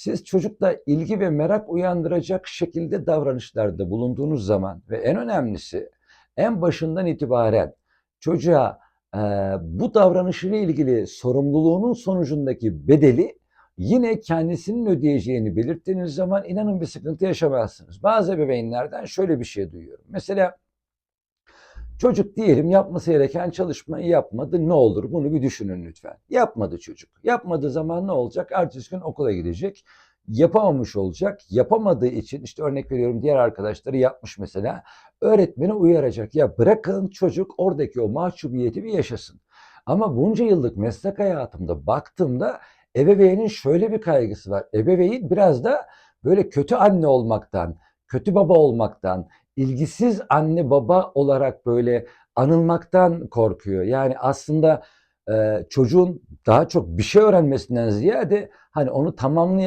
Siz çocukta ilgi ve merak uyandıracak şekilde davranışlarda bulunduğunuz zaman ve en önemlisi en başından itibaren çocuğa e, bu davranışıyla ilgili sorumluluğunun sonucundaki bedeli yine kendisinin ödeyeceğini belirttiğiniz zaman inanın bir sıkıntı yaşamazsınız. Bazı ebeveynlerden şöyle bir şey duyuyorum. Mesela çocuk diyelim yapması gereken çalışmayı yapmadı. Ne olur bunu bir düşünün lütfen. Yapmadı çocuk. Yapmadığı zaman ne olacak? Ertesi gün okula gidecek. Yapamamış olacak. Yapamadığı için işte örnek veriyorum diğer arkadaşları yapmış mesela. Öğretmeni uyaracak. Ya bırakın çocuk oradaki o mahcubiyeti bir yaşasın. Ama bunca yıllık meslek hayatımda baktığımda ebeveynin şöyle bir kaygısı var. Ebeveyn biraz da böyle kötü anne olmaktan, kötü baba olmaktan, ilgisiz anne baba olarak böyle anılmaktan korkuyor. Yani aslında e, çocuğun daha çok bir şey öğrenmesinden ziyade hani onu tamamlayacak